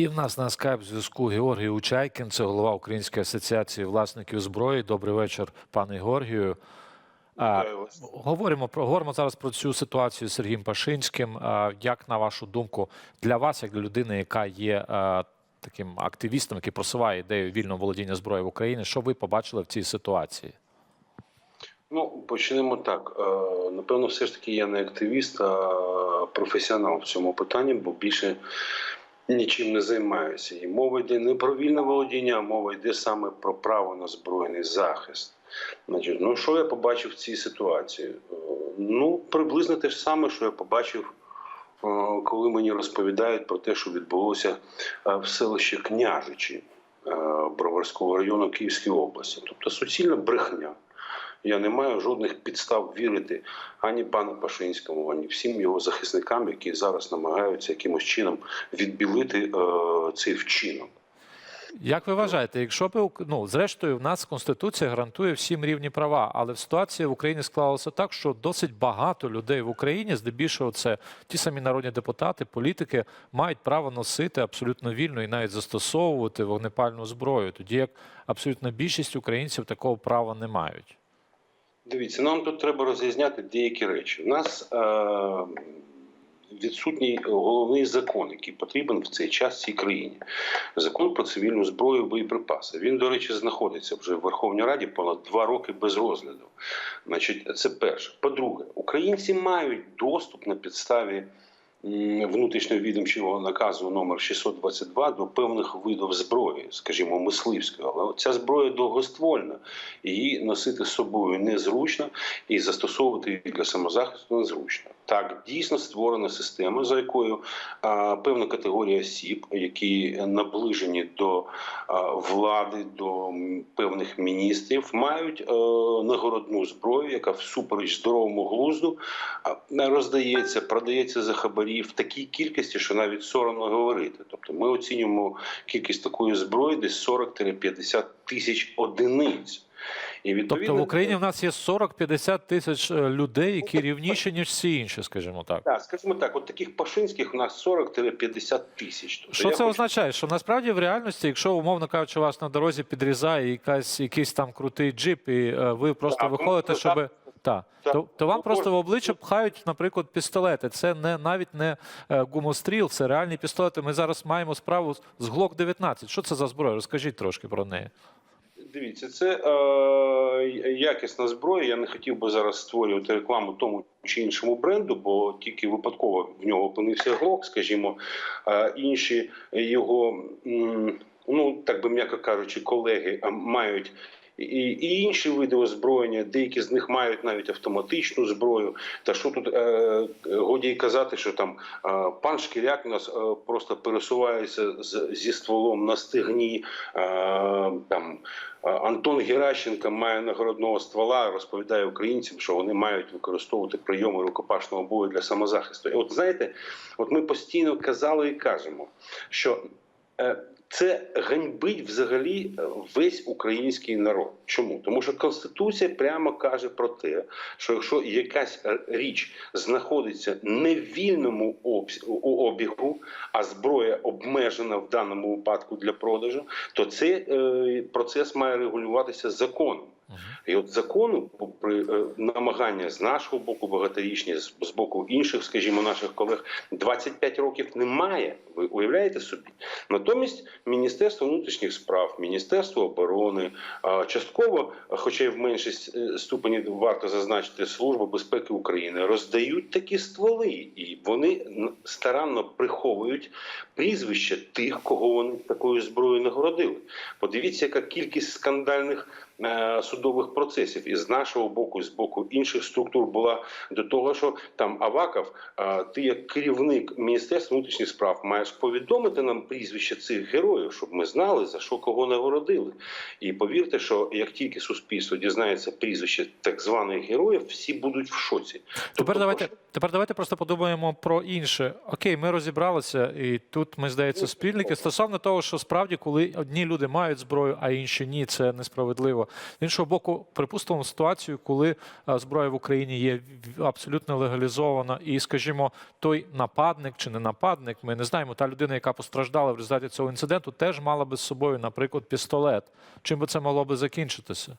І в нас на скайп зв'язку Георгій Учайкін, це голова Української асоціації власників зброї. Добрий вечір, пане Георгію. Говоримо про говоримо зараз про цю ситуацію з Сергієм Пашинським. Як на вашу думку, для вас, як для людини, яка є таким активістом, який просуває ідею вільного володіння зброєю в Україні, що ви побачили в цій ситуації? Ну, почнемо так. Е, Напевно, все ж таки я не активіст, а професіонал в цьому питанні, бо більше нічим не займаюся. І мова йде не про вільне володіння, а мова йде саме про право на збройний захист. Значить, ну що я побачив в цій ситуації? Е, Ну, приблизно те ж саме, що я побачив, е, коли мені розповідають про те, що відбулося е, в селищі Княжичі Броварського району Київської області. Тобто суцільна брехня. Я не маю жодних підстав вірити ані пану Пашинському, ані всім його захисникам, які зараз намагаються якимось чином відбілити е, цей вчинок. Як ви вважаєте, якщо б ну, зрештою в нас конституція гарантує всім рівні права, але в ситуації в Україні склалося так, що досить багато людей в Україні, здебільшого, це ті самі народні депутати, політики, мають право носити абсолютно вільно і навіть застосовувати вогнепальну зброю, тоді як абсолютна більшість українців такого права не мають. Дивіться, нам тут треба розрізняти деякі речі. У нас е, відсутній головний закон, який потрібен в цей час цій країні. Закон про цивільну зброю боєприпаси. Він, до речі, знаходиться вже в Верховній Раді понад два роки без розгляду. Значить, це перше. По-друге, українці мають доступ на підставі. Внутрішньовідомчого наказу номер 622 до певних видів зброї, скажімо, мисливської, але ця зброя довгоствольна, її носити з собою незручно і застосовувати її для самозахисту незручно. Так, дійсно створена система, за якою а, певна категорія осіб, які наближені до а, влади, до певних міністрів, мають е, нагородну зброю, яка всупереч здоровому глузду а, роздається, продається за хабарі в такій кількості, що навіть соромно говорити. Тобто ми оцінюємо кількість такої зброї десь 40-50 тисяч одиниць. І Тобто в Україні в нас є 40-50 тисяч е, людей, які рівніші, ніж всі інші, скажімо так. Так, скажімо так, от таких пашинських у нас 40-50 тисяч. Тобто Що це хочу- означає? Що насправді в реальності, якщо умовно кажучи, вас на дорозі підрізає якась якийсь там крутий джип, і е, ви просто Так, виходите, ну, щоб. Так. Та, Так. то, то вам Ну, просто в обличчя пхають, наприклад, пістолети. Це не навіть не е, гумостріл, це реальні пістолети. Ми зараз маємо справу з- з Глок 19 Що це за зброя? Розкажіть трошки про неї. Дивіться, це е, якісна зброя. Я не хотів би зараз створювати рекламу тому чи іншому бренду, бо тільки випадково в нього опинився глок, скажімо, е, інші його, м, ну так би м'яко кажучи, колеги е, мають. І, і інші види озброєння, деякі з них мають навіть автоматичну зброю. Та що тут е, годі казати, що там е, пан Шкіряк нас е, просто пересувається з, зі стволом на стегні. Е, там е, Антон Геращенко має нагородного ствола, розповідає українцям, що вони мають використовувати прийоми рукопашного бою для самозахисту. І от знаєте, от ми постійно казали і кажемо, що е, це ганьбить взагалі е, весь український народ. Чому? Тому що Конституція прямо каже про те, що якщо якась е, річ знаходиться не в вільному обігу, а зброя обмежена в даному випадку для продажу, то цей е, процес має регулюватися законом. І от закону, попри е, намагання з нашого боку, багаторічні, з, боку інших, скажімо, наших колег, 25 років немає. Ви уявляєте собі? Натомість Міністерство внутрішніх справ, Міністерство оборони, частково, хоча й в меншій с- ступені варто зазначити Служба безпеки України, роздають такі стволи, і вони старанно приховують прізвища тих, кого вони такою зброєю нагородили. Подивіться, яка кількість скандальних е, судових процесів і з нашого боку, і з боку інших структур була до того, що там Аваков, е, ти як керівник Міністерства внутрішніх справ маєш повідомити нам прізвище цих героїв, щоб ми знали за що кого нагородили. І повірте, що як тільки суспільство дізнається прізвище так званих героїв, всі будуть в шоці. Тепер Тобто, давайте, тепер давайте просто подумаємо про інше. Окей, ми розібралися, і тут ми здається спільники стосовно того, що справді, коли одні люди мають зброю, а інші ні, це несправедливо. З іншого боку, припустимо ситуацію, коли е, зброя в Україні є абсолютно легалізована, і, скажімо, той нападник чи не нападник, ми не знаємо, та людина, яка постраждала в результаті цього інциденту, теж мала би з собою, наприклад, пістолет. Чим би це могло би закінчитися?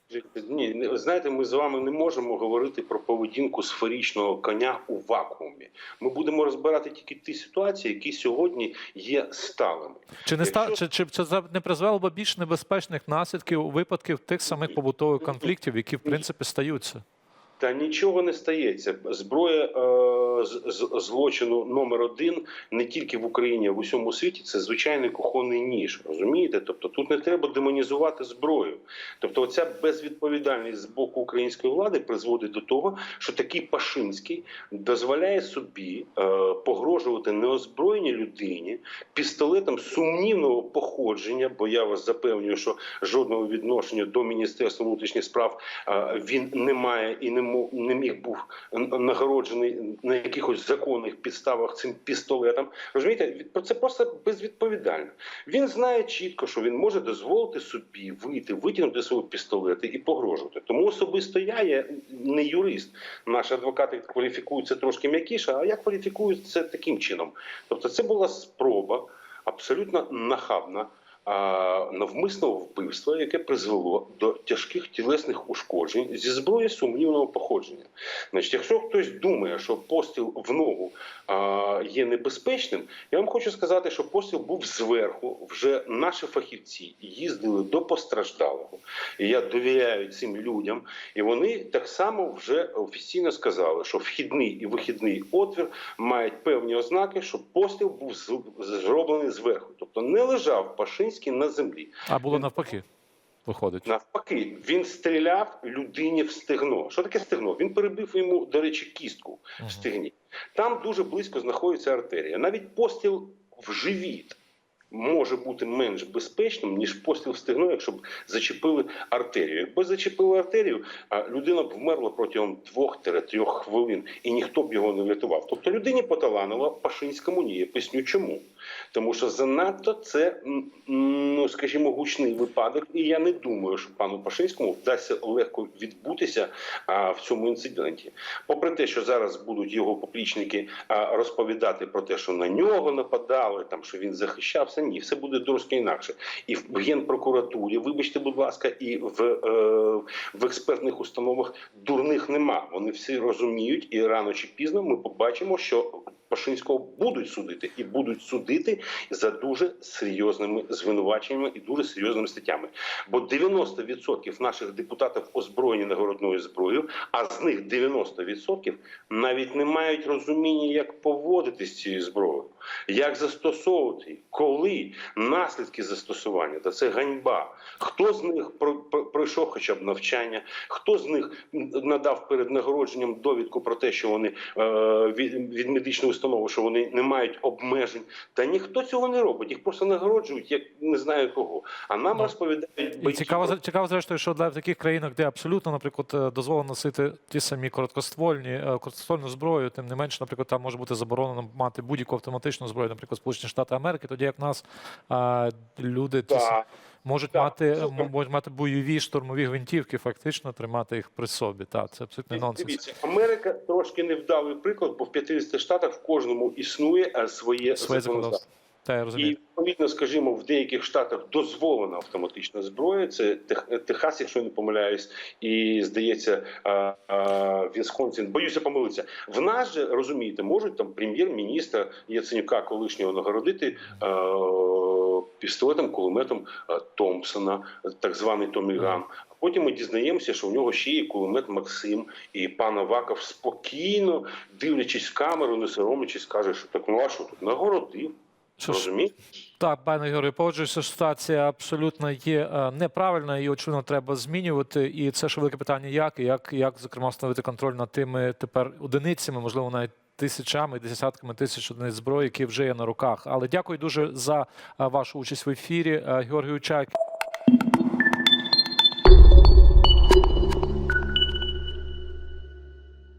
Ні, знаєте, ми з вами не можемо говорити про поведінку сферічного коня у вакуумі. Ми будемо розбирати тільки ті ситуації, які сьогодні є сталими. Чи не ста Якщо- чи, чи це не призвело б більш небезпечних наслідків випадків тих самих побутових конфліктів, які в принципі стаються? Та нічого не стається. Зброя е, з- злочину номер один не тільки в Україні, а в усьому світі це звичайний кухонний ніж. Розумієте? Тобто тут не треба демонізувати зброю. Тобто, оця безвідповідальність з боку української влади призводить до того, що такий Пашинський дозволяє собі е, погрожувати неозброєній людині пістолетом сумнівного походження. Бо я вас запевнюю, що жодного відношення до міністерства внутрішніх справ е, він не має і не мог не міг був нагороджений на якихось законних підставах цим пістолетом. Розумієте, це просто безвідповідально. Він знає чітко, що він може дозволити собі вийти, витягнути свого пістолета і погрожувати. Тому особисто я є не юрист. Наші адвокати кваліфікуються трошки м'якіше, а я кваліфікую це таким чином. Тобто, це була спроба абсолютно нахабна. Навмисного вбивства, яке призвело до тяжких тілесних ушкоджень зі зброї сумнівного походження. Значить, якщо хтось думає, що постріл в ногу є небезпечним, я вам хочу сказати, що постріл був зверху. Вже наші фахівці їздили до постраждалого. І я довіряю цим людям. І вони так само вже офіційно сказали, що вхідний і вихідний отвір мають певні ознаки, що постріл був зроблений зверху, тобто не лежав Пашинський на землі. А було навпаки, виходить. Навпаки, він стріляв людині в стегно. Що таке стегно? Він перебив йому, до речі, кістку в стегні. Там дуже близько знаходиться артерія. Навіть постріл в живіт може бути менш безпечним, ніж постріл в стегно, якщо б зачепили артерію. Якби зачепили артерію, людина б вмерла протягом 2-3 хвилин, і ніхто б його не врятував. Тобто людині поталанило, Пашинському ні. Я поясню чому. Тому що занадто це, ну скажімо, гучний випадок, і я не думаю, що пану Пашинському вдасться легко відбутися а, в цьому інциденті. Попри те, що зараз будуть його поплічники а, розповідати про те, що на нього нападали, там що він захищався. Ні, все буде трошки інакше. І в генпрокуратурі, вибачте, будь ласка, і в, е, в експертних установах дурних нема. Вони всі розуміють, і рано чи пізно ми побачимо, що Пашинського будуть судити і будуть судити за дуже серйозними звинуваченнями і дуже серйозними статтями. Бо 90% наших депутатів озброєні нагородною зброєю, а з них 90% навіть не мають розуміння, як поводитись цією зброєю, як застосовувати, коли наслідки застосування, та це ганьба. Хто з них про- про- пройшов хоча б навчання, хто з них надав перед нагородженням довідку про те, що вони е, від, медичної установи, що вони не мають обмежень. Та ніхто цього не робить. Їх просто нагороджують, як не знаю кого. А нам Ну, розповідають І цікаво, цікаво, зрештою, що для таких країнах, де абсолютно, наприклад, е, дозволено носити ті самі короткоствольні е, короткоствольну зброю, тим не менше, наприклад, там може бути заборонено мати будь-яку автоматичну зброю, наприклад, Сполучені Штати Америки, тоді як в нас люди ті Так. Можуть Так, мати супер. можуть мати бойові штурмові гвинтівки, фактично тримати їх при собі. Так, це абсолютний нонсенс. Дивіться, Америка трошки невдалий приклад, бо в 50 штатах в кожному існує е, своє, Своє законодавство. Та я І відповідно, скажімо, в деяких штатах дозволена автоматична зброя. Це Тех- Техас, якщо не помиляюсь, і здається, Вісконсін. Боюся помилитися. В нас же розумієте, можуть там прем'єр-міністра Яценюка колишнього нагородити а, пістолетом, кулеметом Томпсона, так званий Томіган. А Потім ми дізнаємося, що в нього ще є кулемет Максим, і пан Аваков спокійно, дивлячись в камеру, не соромлячись, каже, що так ну а що тут нагородив. Розумієте? Так, пане Ігорю, погоджуюся, ситуація абсолютно є е, неправильна і очевидно треба змінювати. І це ж велике питання, як і як, як зокрема встановити контроль над тими тепер одиницями, можливо, навіть тисячами, десятками тисяч одиниць зброї, які вже є на руках. Але дякую дуже за е, вашу участь в ефірі. Георгію Георгій Учак.